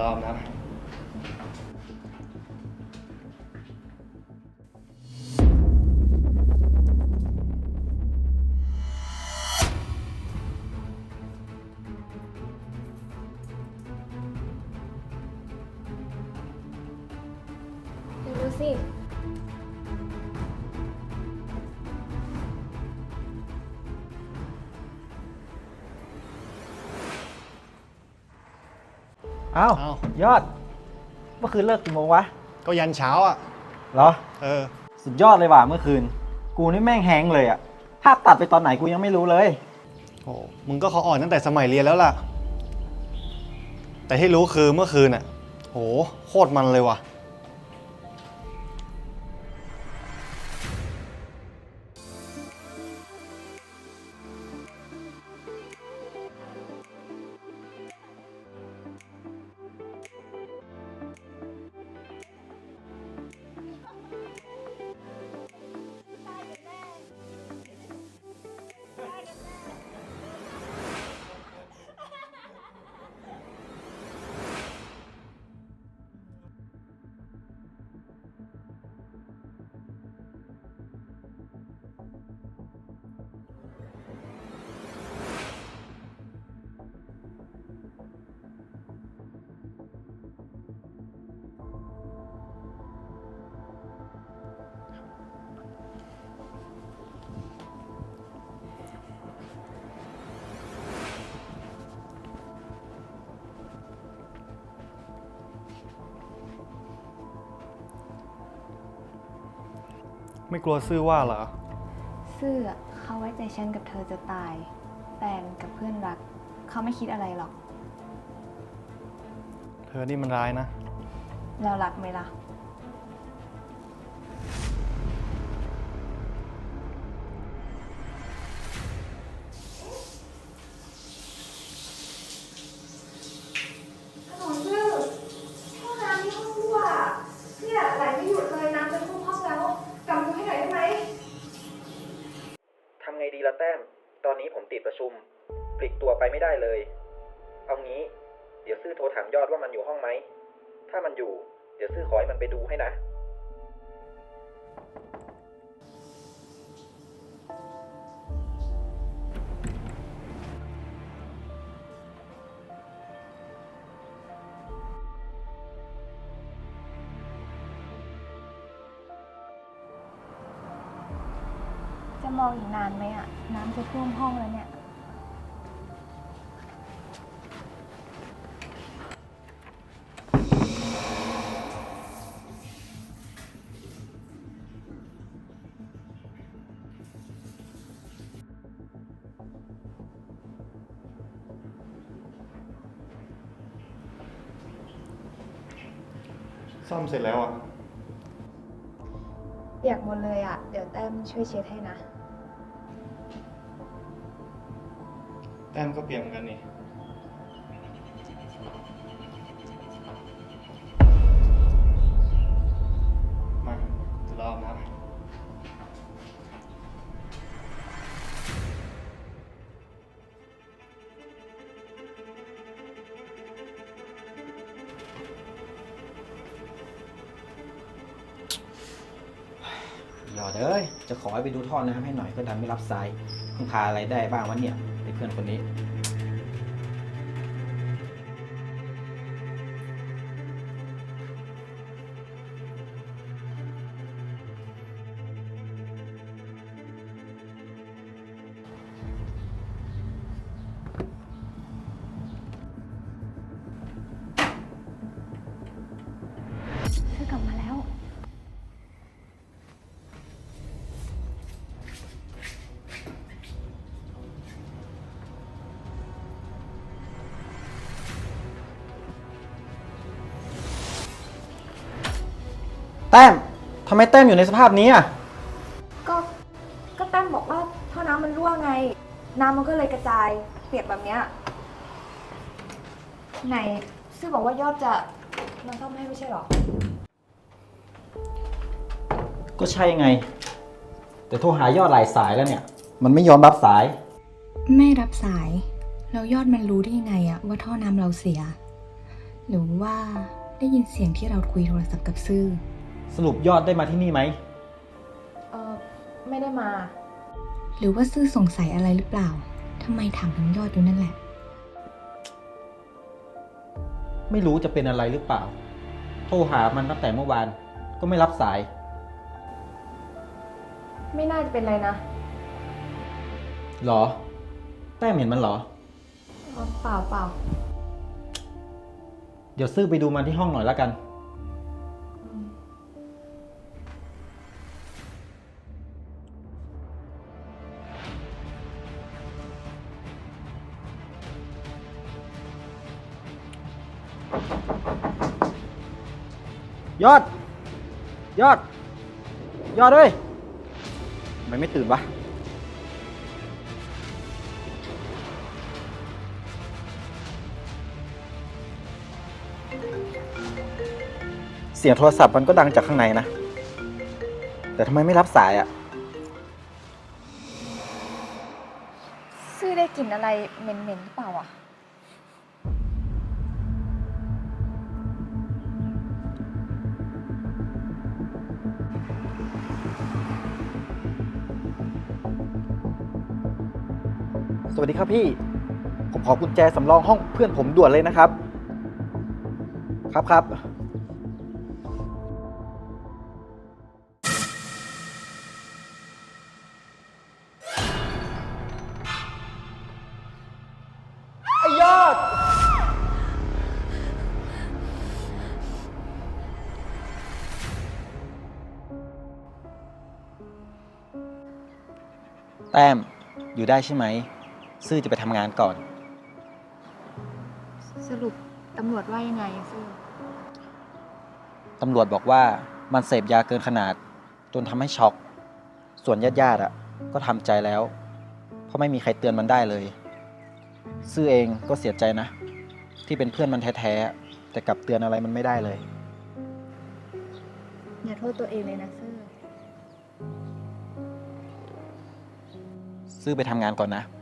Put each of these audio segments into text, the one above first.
รอบนะรู้สิ วดูสิอ้าวเอ้า ยอด เมื่อคืนเลิกกี่โมงวะก็ยันเช้าอะ เหรอ เออ สุดยอดเลยว่ะเมื่อคืน กูนี่แม่งแฮงเลยอะภาพตัดไปตอนไหนกูยังไม่รู้เลย โอ้มึงก็เขาอ่อนตั้งแต่สมัยเรียนแล้วล่ะ แต่ที่รู้คือเมื่อคืนอะ โห โคตรมันเลยว่ะ ไม่กลัวซื่อว่าเหรอ ซื่ออะเขาไว้ใจฉันกับเธอจะตายแต่กับเพื่อนรัก เขาไม่คิดอะไรหรอก เธอนี่มันร้ายนะแล้วรักไหมล่ะ ลีกตัวไปไม่ได้เลย เอางี้ เดี๋ยวซื่อโทรถามยอดว่ามันอยู่ห้องไหม ถ้ามันอยู่ เดี๋ยวซื่อขอให้มันไปดูให้นะ จะมองอีกนานไหมอะน้ำจะท่วมห้องแล้วเนี่ย ซ่อมเสร็จแล้วอะอยากหมดเลยอะเดี๋ยวแต้มช่วยเช็ดให้นะ แต้มก็เปลี่ยนเหมือนกันนี่ ดเอ้ยจะขอให้ไปดูท่อน้ำให้หน่อยก็ดันไม่รับสายพึ่งพาอะไรได้บ้างวะเนี่ยไอ้เพื่อนคนนี้ แต้มทำไมแต้มอยู่ในสภาพนี้อะ ก็ก็แต้มบอกว่าท่อน้ำมันรั่วไง น้ำมันก็เลยกระจายเปียกแบบเนี้ยไหนซื่อบอกว่ายอดจะมาซ่อมให้ไม่ใช่หรอ ก็ใช่ไง แต่โทรหายอดหลายสายแล้วเนี่ย มันไม่ยอมรับสาย ไม่รับสาย แล้วยอดมันรู้ได้ยังไงอะว่าท่อน้ำเราเสีย หรือว่าได้ยินเสียงที่เราคุยโทรศัพท์กับซื่อ สรุปยอดได้มาที่นี่ไหม เออไม่ได้มา หรือว่าซื่อสงสัยอะไรหรือเปล่าทำไมถามถึงยอดอยู่นั่นแหละ ไม่รู้จะเป็นอะไรหรือเปล่า โทรหามันตั้งแต่เมื่อวาน ก็ไม่รับสาย ไม่น่าจะเป็นไรนะหรอ แต้มเห็นมันเหรอ เออเปล่าเปล่า เดี๋ยวซื้อไปดูมันที่ห้องหน่อยแล้วกัน ยอด ยอด ยอดเอ้ยทำไมไม่ตื่นวะ เสียงโทรศัพท์มันก็ดังจากข้างในนะ แต่ทำไมไม่รับสายอะ่ะ ซื่อได้กลิ่นอะไรเหม็นๆหรือเปล่าอะ วัสดีครับพี่ ผมขอกุญแจสำรองห้องเพื่อนผมด่วนเลยนะครับ ครับครับ ไอยอด แต้ม อยู่ได้ใช่ไหม ซื่อจะไปทำงานก่อน สรุปตำรวจว่ายังไงซื่อตำรวจบอกว่ามันเสพยาเกินขนาด จนทำให้ช็อก ส่วนญาติญาติๆอะก็ทำใจแล้ว เพราะไม่มีใครเตือนมันได้เลย ซื่อเองก็เสียใจนะ ที่เป็นเพื่อนมันแท้ๆแต่กลับเตือนอะไรมันไม่ได้เลย อย่าโทษตัวเองเลยนะซื่อ ซื่อไปทำงานก่อนนะค่ะ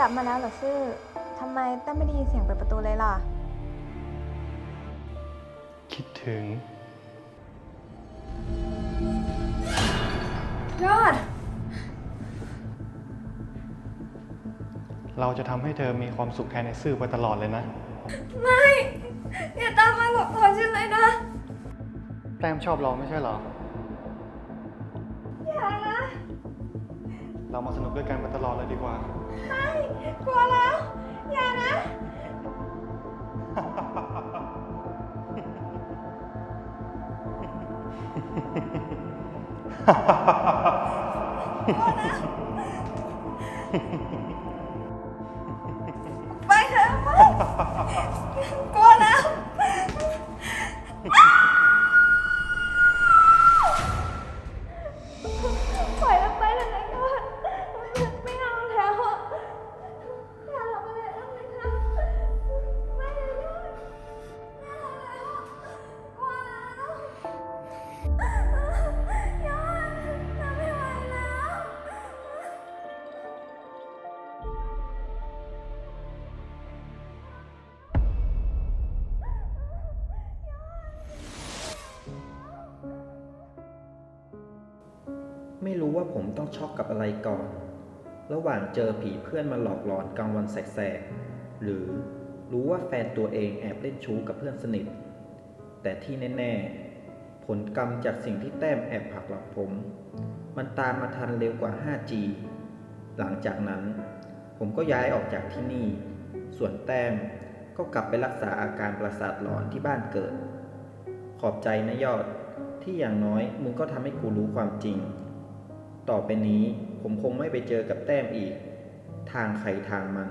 กลับมาแล้วเหรอซื่อทำไมแต้มไม่ได้ยินเสียงเปิดประตูเลยล่ะ คิดถึง ยอด เราจะทำให้เธอมีความสุขแทนในซื่อไปตลอดเลยนะ ไม่ อย่าตามมาหลอกลวงฉันเลยนะ แต้มชอบเราไม่ใช่เหรอ อย่านะ เรามาสนุกด้วยกันไปตลอดเลยดีกว่าไม่ กลัวแล้ว อย่านะไป ไม่รู้ว่าผมต้องช็อกกับอะไรก่อน ระหว่างเจอผีเพื่อนมาหลอกหลอนกลางวันแสกๆ หรือรู้ว่าแฟนตัวเองแอบเล่นชู้กับเพื่อนสนิท แต่ที่แน่ๆ ผลกรรมจากสิ่งที่แต้มแอบผลักหลักผม มันตามมาทันเร็วกว่า 5G หลังจากนั้น ผมก็ย้ายออกจากที่นี่ ส่วนแต้มก็กลับไปรักษาอาการประสาทหลอนที่บ้านเกิด ขอบใจนะยอดที่อย่างน้อยมึงก็ทำให้กูรู้ความจริง ต่อไปนี้ผมคงไม่ไปเจอกับแต้มอีก ทางใครทางมัน